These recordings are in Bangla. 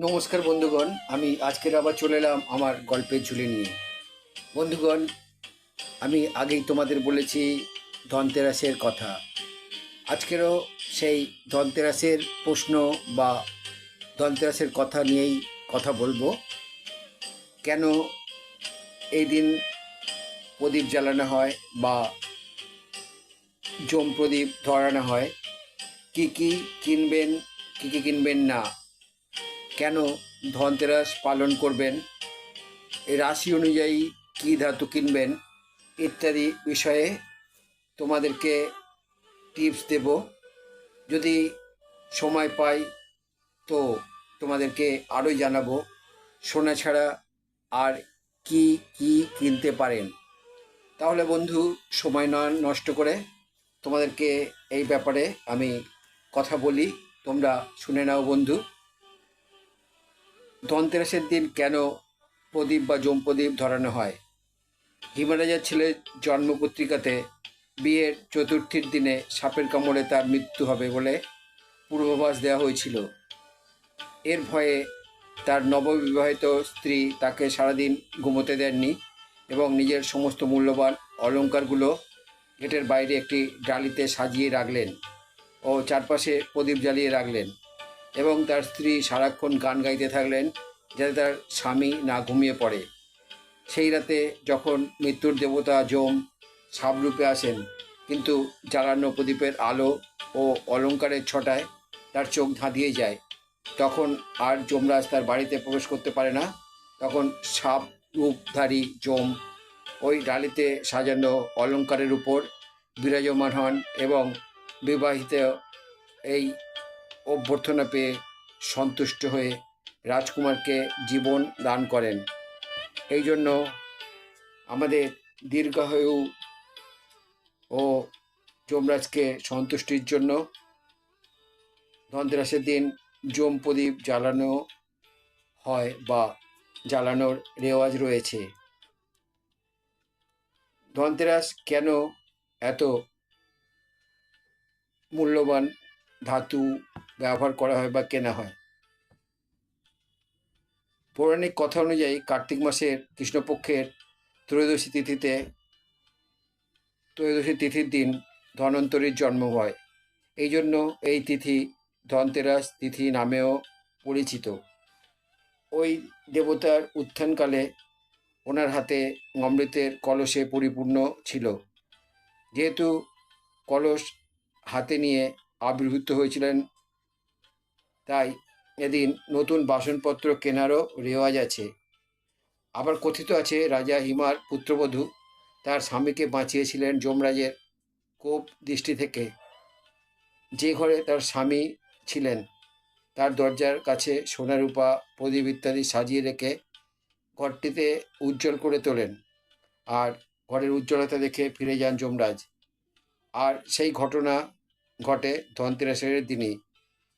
নমস্কার বন্ধুগণ, আমি আজকের আবার চলে এলাম আমার গল্পের ঝুলি নিয়ে। বন্ধুগণ, আমি আগেই তোমাদের বলেছি ধনতেরাসের কথা। আজকেরও সেই ধনতেরাসের প্রশ্ন বা ধনতেরাসের কথা নিয়েই কথা বলব। কেন এই দিন প্রদীপ জ্বালানো হয় বা জম প্রদীপ ধরানো হয়? কি কি কিনবেন, কি কি কিনবেন না? কেন ধনতেরাস পালন করবেন? রাশি অনুযায়ী কী ধাতু কিনবেন? ইত্যাদি বিষয়ে তোমাদেরকে টিপস দেব। যদি সময় পাই তো তোমাদেরকে আরও জানাব। সোনা ছাড়া আর কি কি কিনতে পারেন? তাহলে বন্ধু, সময় না নষ্ট করে তোমাদেরকে এই ব্যাপারে আমি কথা বলি। তোমরা শুনে নাও বন্ধু। ধনতেরাসের দিন কেন প্রদীপ বা জম প্রদীপ ধরানো হয়? হিমারাজার ছেলের জন্মপত্রিকাতে বিয়ের চতুর্থীর দিনে সাপের কামড়ে তার মৃত্যু হবে বলে পূর্বাভাস দেওয়া হয়েছিল। এর ভয়ে তার নববিবাহিত স্ত্রী তাকে সারাদিন ঘুমোতে দেননি এবং নিজের সমস্ত মূল্যবান অলঙ্কারগুলো গেটের বাইরে একটি ডালিতে সাজিয়ে রাখলেন ও চারপাশে প্রদীপ জ্বালিয়ে রাখলেন। এবং তার স্ত্রী সারাক্ষণ গান গাইতে থাকলেন যাতে তার স্বামী না ঘুমিয়ে পড়ে। সেই রাতে যখন মৃত্যুর দেবতা যম সাবরূপে আসেন, কিন্তু জ্বালানো প্রদীপের আলো ও অলংকারের ছটায় তার চোখ ধাঁধিয়ে যায়। তখন আর যমরাজ তার বাড়িতে প্রবেশ করতে পারে না। তখন সাপ রূপধারী যম ওই ডালিতে সাজানো অলংকারের উপর বিরাজমান হন এবং বিবাহিত এই অভ্যর্থনা পেয়ে সন্তুষ্ট হয়ে রাজকুমারকে জীবন দান করেন। এই জন্য আমাদের দীর্ঘায়ু ও যমরাজকে সন্তুষ্টির জন্য ধনতেরাসের দিন যম প্রদীপ জ্বালানো হয় বা জ্বালানোর রেওয়াজ রয়েছে। ধনতেরাস কেন এত মূল্যবান ধাতু ব্যবহার করা হয় বা কেনা হয়। পৌরাণিক কথা অনুযায়ী কার্তিক মাসের কৃষ্ণপক্ষের ত্রয়োদশী তিথিতে ত্রয়োদশী তিথির দিন ধন্বন্তরীর জন্ম হয়। এই জন্য এই তিথি ধনতেরাস তিথি নামেও পরিচিত। ওই দেবতার উত্থানকালে ওনার হাতে অমৃতের কলসে পরিপূর্ণ ছিল। যেহেতু কলস হাতে নিয়ে আবির্ভূত হয়েছিলেন। তাই এদিন নতুন বাসনপত্র কেনারও রেওয়াজ আছে। আবার কথিত আছে, রাজা হিমার পুত্রবধূ তার স্বামীকে বাঁচিয়েছিলেন যমরাজের কোপ দৃষ্টি থেকে। যে ঘরে তার স্বামী ছিলেন, তার দরজার কাছে সোনা রূপা প্রদীপ ইত্যাদি সাজিয়ে রেখে ঘরটিতে উজ্জ্বল করে তোলেন আর ঘরের উজ্জ্বলতা দেখে ফিরে যান যমরাজ। আর সেই ঘটনা ঘটে ধনতেরাসের দিনে।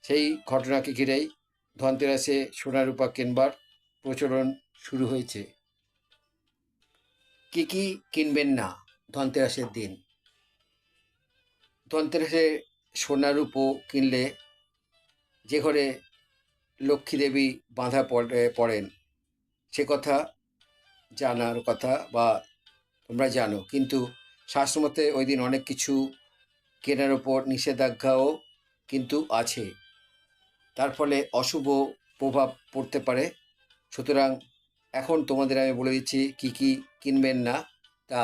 সেই ঘটনাকে ঘিরেই ধনতেরাসে সোনা রূপা কেনবার প্রচলন শুরু হয়েছে। কি কি কিনবেন না ধনতেরাসের দিন? ধনতেরাসে সোনা রূপো কিনলে যে ঘরে লক্ষ্মী দেবী বাঁধা পড়ে, পড়েন, সে কথা জানার কথা বা তোমরা জানো। কিন্তু শাস্ত্রমতে ওই দিন অনেক কিছু কেনার ওপর নিষেধাজ্ঞাও কিন্তু আছে। তার ফলে অশুভ প্রভাব পড়তে পারে। সুতরাং এখন তোমাদের আমি বলে দিচ্ছি কি কি কিনবেন না তা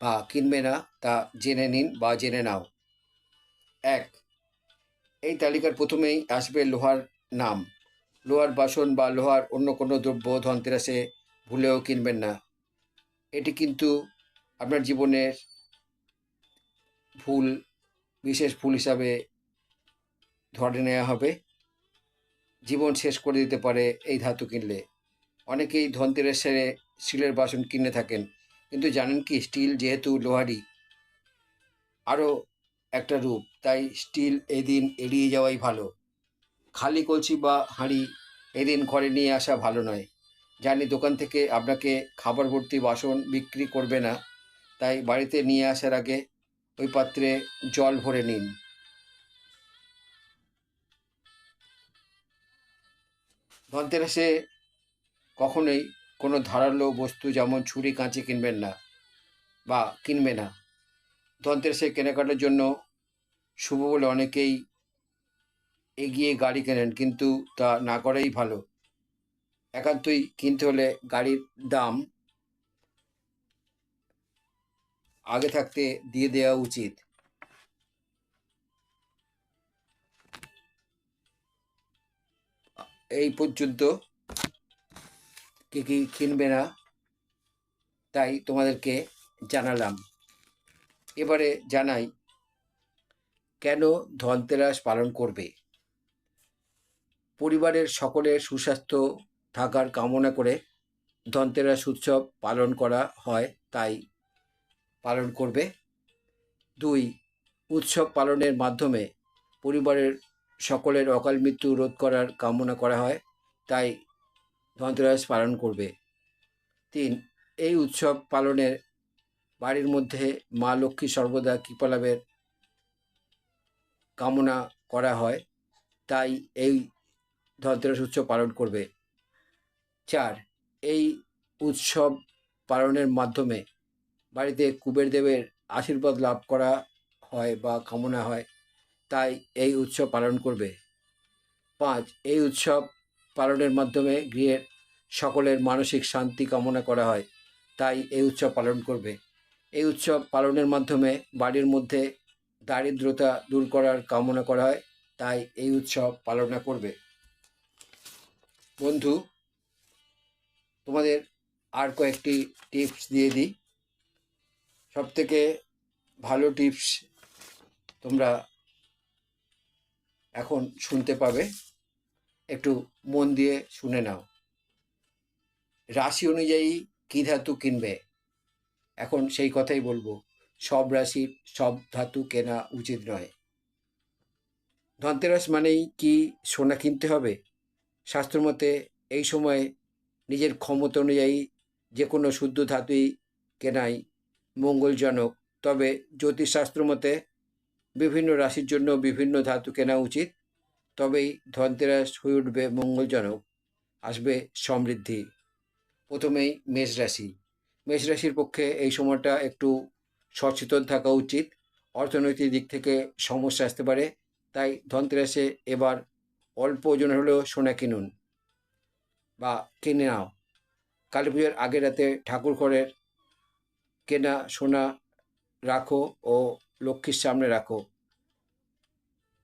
বা কিনবে না তা জেনে নিন বা জেনে নাও। এক, এই তালিকার প্রথমেই আসবে লোহার নাম। লোহার বাসন বা লোহার অন্য কোনো দ্রব্য, ধনতেরাসে ভুলেও কিনবেন না। এটি কিন্তু আপনার জীবনের ভুল বিশেষ ফুল হিসাবে ধরে নেওয়া হবে। জীবন শেষ করে দিতে পারে এই ধাতু কিনলে। অনেকেই ধনতেরের সেরে স্টিলের বাসন কিনে থাকেন, কিন্তু জানেন কি, স্টিল যেহেতু লোহারি আরও একটা রূপ, তাই স্টিল এদিন এড়িয়ে যাওয়াই ভালো। খালি কলসি বা হাঁড়ি এদিন ঘরে নিয়ে আসা ভালো নয়। জানি দোকান থেকে আপনাকে খাবার ভর্তি বাসন বিক্রি করবে না, তাই বাড়িতে নিয়ে আসার আগে ওই পাত্রে জল ভরে নিন। ধনতেরাসে কখনোই কোনো ধারালো বস্তু যেমন ছুরি, কাঁচি কিনবেন না বা কিনবে না। ধনতেরাসে কেনাকাটার জন্য শুভ বলে অনেকেই এগিয়ে গাড়ি কেনেন, কিন্তু তা না করাই ভালো। একান্তই কিনতে হলে গাড়ির দাম আগে থাকতে দিয়ে দেওয়া উচিত। এই পর্যন্ত কি কি কিনবে না, তাই তোমাদেরকে জানালাম। এবারে জানাই, কেন ধনতেরাস পালন করবে? পরিবারের সকলের সুস্বাস্থ্য থাকার কামনা করে ধনতেরাস উৎসব পালন করা হয়, তাই পালন করবে। দুই, উৎসব পালনের মাধ্যমে পরিবারের সকলের অকাল মৃত্যু রোধ করার কামনা করা হয়, তাই ধনতেরাস পালন করবে। তিন, এই উৎসব পালনের বাড়ির মধ্যে মা লক্ষ্মী সর্বদা কৃপালাভের কামনা করা হয়, তাই এই ধনতেরাস উৎসব পালন করবে। চার, এই উৎসব পালনের মাধ্যমে বাড়িতে কুবের দেবের আশীর্বাদ লাভ করা হয় বা কামনা হয়, তাই এই উৎসব পালন করবে। পাঁচ, এই উৎসব পালনের মাধ্যমে গৃহের সকলের মানসিক শান্তি কামনা করা হয়, তাই এই উৎসব পালন করবে। এই উৎসব পালনের মাধ্যমে বাড়ির মধ্যে দারিদ্রতা দূর করার কামনা করা হয়, তাই এই উৎসব পালনা করবে। বন্ধু, তোমাদের আর কয়েকটি টিপস দিয়ে দিই। সব থেকে ভালো টিপস তোমরা এখন শুনতে পাবে, একটু মন দিয়ে শুনে নাও। রাশি অনুযায়ী কী ধাতু কিনবে? এখন সেই কথাই বলব, সব রাশির সব ধাতু কেনা উচিত নয়। ধনতেরাস মানেই কি সোনা কিনতে হবে? শাস্ত্রমতে এই সময়ে নিজের ক্ষমতা অনুযায়ী যে কোনো শুদ্ধ ধাতুই কেনাই মঙ্গলজনক। তবে জ্যোতিষশাস্ত্র মতে, বিভিন্ন রাশির জন্য বিভিন্ন ধাতু কেনা উচিত, তবেই ধনতেরাস হয়ে উঠবে মঙ্গলজনক, আসবে সমৃদ্ধি। প্রথমেই মেষ রাশি। মেষ রাশির পক্ষে এই সময়টা একটু সচেতন থাকা উচিত। অর্থনৈতিক দিক থেকে সমস্যা আসতে পারে, তাই ধনতেরাসে এবার অল্প ওজন হলেও সোনা কিনুন বা কিনে নাও। কালী পুজোর আগের রাতে ঠাকুর ঘরের কেনা, সোনা রাখো ও লক্ষ্মীর সামনে রাখো।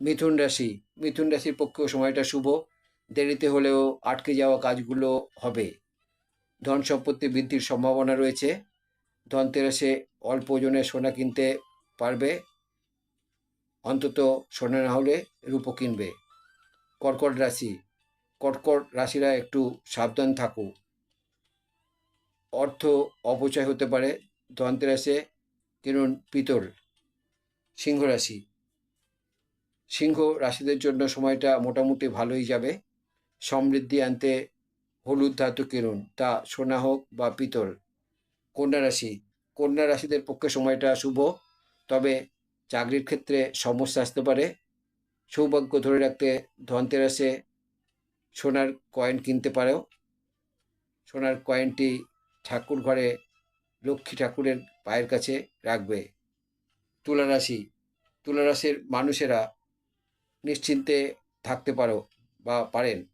মিথুন রাশি, মিথুন রাশির পক্ষেও সময়টা শুভ। দেরিতে হলেও আটকে যাওয়া কাজগুলো হবে। ধন সম্পত্তি বৃদ্ধির সম্ভাবনা রয়েছে। ধনতেরাসে অল্প ওজনে সোনা কিনতে পারবে। অন্তত সোনা না হলে রূপো কিনবে। কর্কট রাশি, কর্কট রাশিরা একটু সাবধান থাকুক। অর্থ অপচয় হতে পারে। ধনতেরাসে কিনুন পিতল সিংহ রাশি। সিংহ রাশিদের জন্য সময়টা মোটামুটি ভালোই যাবে। সমৃদ্ধি আনতে হলুদ ধাতু কিনুন তা সোনা হোক বা পিতল কন্যা রাশি, কন্যা রাশিদের পক্ষে সময়টা শুভ, তবে চাকরির ক্ষেত্রে সমস্যা আসতে পারে। সৌভাগ্য ধরে রাখতে ধনতেরাসে সোনার কয়েন কিনতে পারেও। সোনার কয়েনটি ঠাকুর ঘরে লক্ষ্মী ঠাকুরের পায়ের কাছে রাখবে। তুলা রাশি তুলা মানুষেরা নিশ্চিন্তে থাকতে পারো বা পারেন।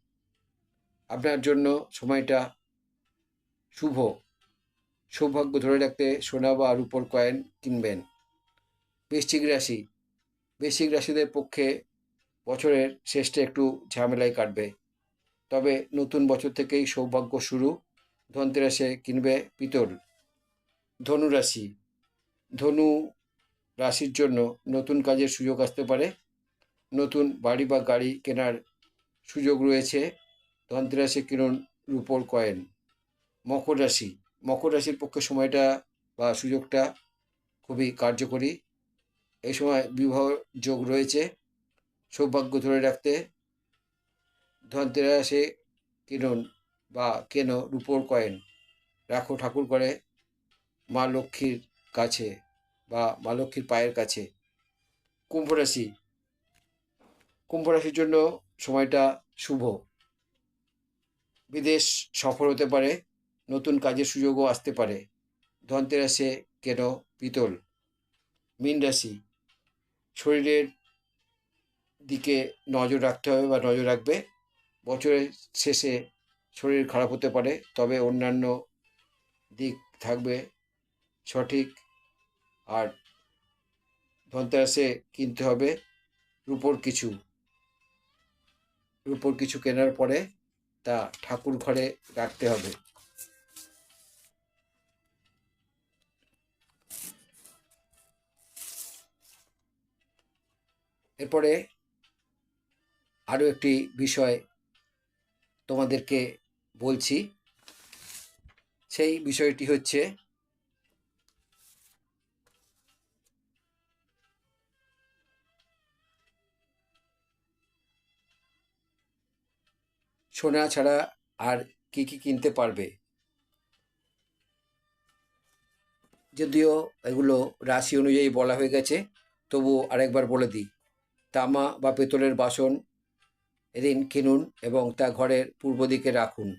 আপনার জন্য সময়টা শুভ। সৌভাগ্য ধরে রাখতে সোনা বা রূপোর কয়েন কিনবেন। বৃশ্চিক রাশি, বৃশ্চিক রাশিদের পক্ষে বছরের শেষটা একটু ঝামেলায় কাটবে। তবে নতুন বছর থেকেই সৌভাগ্য শুরু। ধনতেরাসে কিনবে পিতল। ধনু রাশি। ধনু রাশির জন্য নতুন কাজের সুযোগ আসতে পারে। নতুন বাড়ি বা গাড়ি কেনার সুযোগ রয়েছে। ধনতেরাসে কিনুন রূপোর কয়েন। মকর রাশি। মকর রাশির পক্ষে সময়টা বা সুযোগটা খুবই কার্যকরী। এই সময় বিবাহ যোগ রয়েছে। সৌভাগ্য ধরে রাখতে ধনতেরাসে কিনুন বা কেন রূপোর কয়েন। রাখো ঠাকুর করে মা লক্ষ্মীর কাছে বা মা লক্ষ্মীর পায়ের কাছে কুম্ভ রাশি। কুম্ভ রাশির জন্য সময়টা শুভ। বিদেশ সফর হতে পারে, নতুন কাজের সুযোগও আসতে পারে। ধনতেরাসে কেন পিতল? মীন রাশি। শরীরের দিকে নজর রাখতে হবে বা নজর রাখবে। বছরের শেষে শরীর খারাপ হতে পারে, তবে অন্যান্য দিক থাকবে। সঠিক আর ধনতেরাসে কিনতে হবে রূপোর কিছু। রূপোর কিছু কেনার পরে তা ঠাকুর ঘরে রাখতে হবে। এরপরে আরও একটি বিষয় তোমাদেরকে বলছি। সেই বিষয়টি হচ্ছে সোনা ছাড়া আর কি কি কিনতে পারবে? যদিও এগুলো রাশি অনুযায়ী বলা হয়ে গেছে তবু আরেকবার বলে দিই। তামা বা পেতলের বাসন এদিন কিনুন এবং তা ঘরের পূর্ব দিকে রাখুন।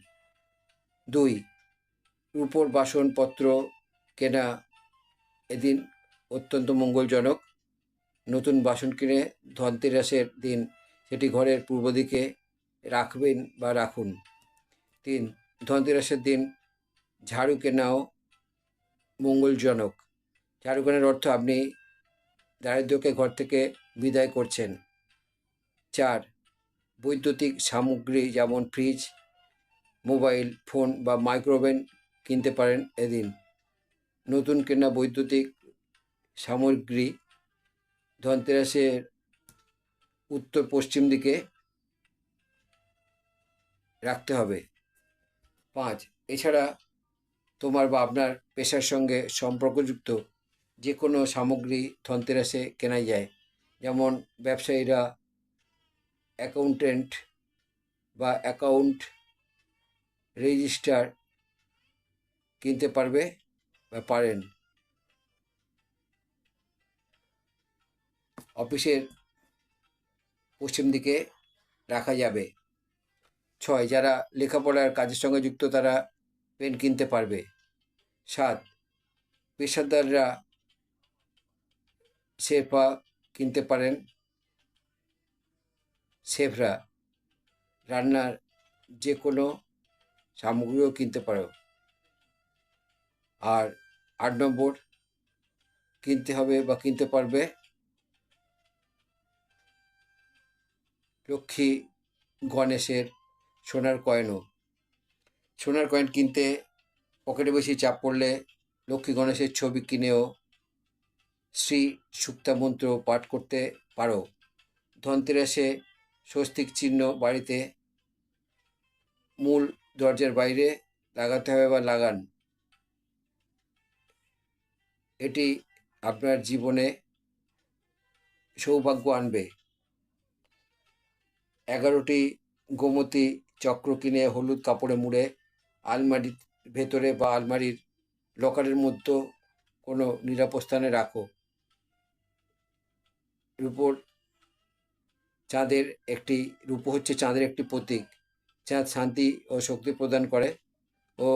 দুই, রূপোর বাসনপত্র কেনা এদিন অত্যন্ত মঙ্গলজনক। নতুন বাসন কিনে ধনতেরাসের দিন সেটি ঘরের পূর্ব দিকে রাখবেন বা রাখুন। তিন, ধনতেরাসের দিন ঝাড়ু কেনাও মঙ্গলজনক। ঝাড়ু কেনার অর্থ আপনি দারিদ্র্যকে ঘর থেকে বিদায় করছেন। চার, বৈদ্যুতিক সামগ্রী যেমন ফ্রিজ, মোবাইল, ফোন বা মাইক্রোওভেন কিনতে পারেন এদিন। নতুন কেনা বৈদ্যুতিক সামগ্রী ধনতেরাসের উত্তর পশ্চিম দিকে রাখতে হবে। পাঁচ, এছাড়া তোমার বা আপনার পেশার সঙ্গে সম্পর্কযুক্ত যে কোনো সামগ্রী ধনতেরাসে কেনা যায়। যেমন ব্যবসায়ীরা অ্যাকাউন্টেন্ট বা অ্যাকাউন্ট রেজিস্টার কিনতে পারবে বা পারেন। অফিসের পশ্চিম দিকে রাখা যাবে। ছয়, যারা লেখাপড়ার কাজের সঙ্গে যুক্ত, তারা পেন কিনতে পারবে। সাত, পেশাদাররা শেরপা কিনতে পারেন। শেফরা রান্নার যে কোনো সামগ্রীও কিনতে পারো। আর আট নম্বর, কিনতে হবে বা কিনতে পারবে লক্ষ্মী গণেশের সোনার কয়েনও। সোনার কয়েন কিনতে পকেটে বেশি চাপ পড়লে লক্ষ্মী গণেশের ছবি কিনেও শ্রী সুক্তা মন্ত্র পাঠ করতে পারো। ধনতেরাসে স্বস্তিক চিহ্ন বাড়িতে মূল দরজার বাইরে লাগাতে হবে বা লাগান। এটি আপনার জীবনে সৌভাগ্য আনবে। এগারোটি গোমতী চক্র কিনে হলুদ কাপড়ে মুড়ে আলমারির ভেতরে বা আলমারির লকারের মধ্যে কোনো নিরাপদ স্থানে রাখো। রূপোর চাঁদের একটি, রূপ হচ্ছে চাঁদের একটি প্রতীক। চাঁদ শান্তি ও শক্তি প্রদান করে ও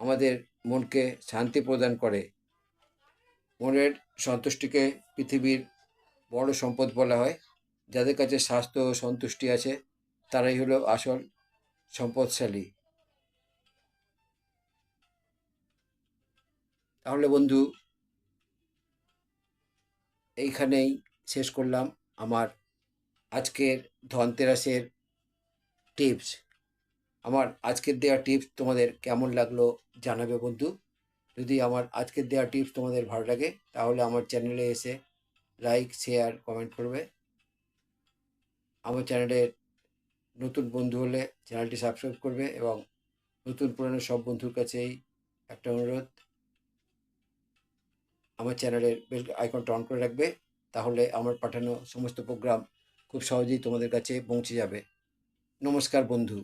আমাদের মনকে শান্তি প্রদান করে। মনের সন্তুষ্টিকে পৃথিবীর বড় সম্পদ বলা হয়। যাদের কাছে স্বাস্থ্য ও সন্তুষ্টি আছে, তারাই হলো আসল সম্পদশালী। তাহলে বন্ধু, এইখানেই শেষ করলাম আমার আজকের ধনতেরাসের টিপস। আমার আজকের দেওয়া টিপস তোমাদের কেমন লাগল জানাবে বন্ধু। যদি আমার আজকের দেওয়া টিপস তোমাদের ভালো লাগে, তাহলে আমার চ্যানেলে এসে লাইক, শেয়ার, কমেন্ট করবে। আমার চ্যানেলের নতুন বন্ধু হলে চ্যানেলটি সাবস্ক্রাইব করবে এবং নতুন পুরানো সব বন্ধুর কাছেই একটা অনুরোধ। আমার চ্যানেলের বেল আইকনটা অন করে রাখবে, তাহলে আমার পাঠানো সমস্ত প্রোগ্রাম খুব সহজেই তোমাদের কাছে পৌঁছে যাবে। নমস্কার বন্ধু।